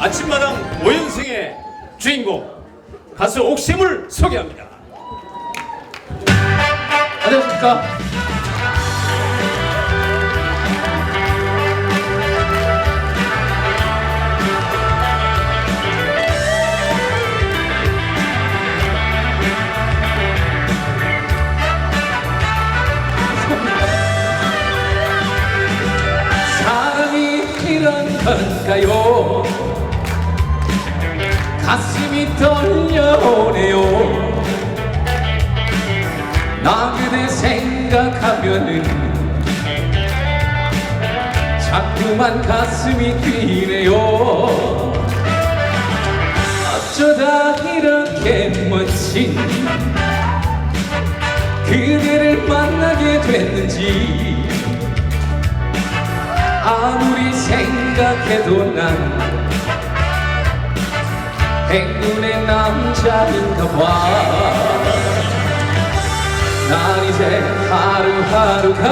아침마당 5연승의 주인공 가수 옥심을 소개합니다. 안녕하십니까. 사람이 이런 건가요? 가슴이 떨려오네요. 나 그대 생각하면은 자꾸만 가슴이 뛰네요 어쩌다 이렇게 멋진 그대를 만나게 됐는지 아무리 생각해도 난 행운의 남자인가 봐난 이제 하루하루가.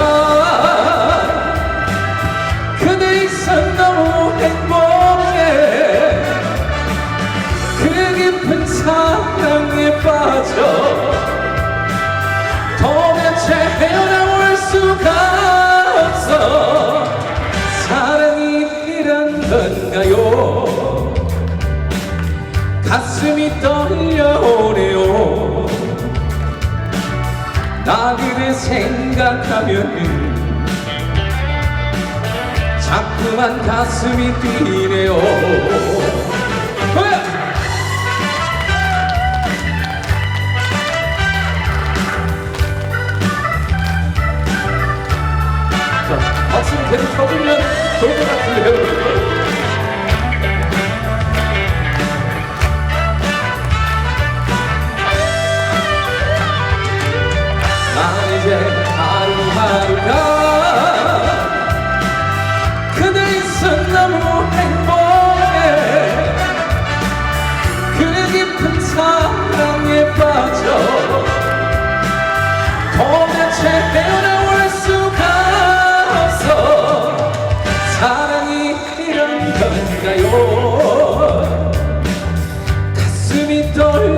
그대 있어 너무 행복해. 그 깊은 사랑에 빠져 생각하면은 자꾸만 가슴이 뛰네요? 자, 박수를 계속 쳐주면 좋을 것 같은데요 이제 하루하루가 그대 있어 너무 행복해. 그 깊은 사랑에 빠져 도대체 헤어나올 수가 없어. 사랑이 이런 건가요? 가슴이 떨려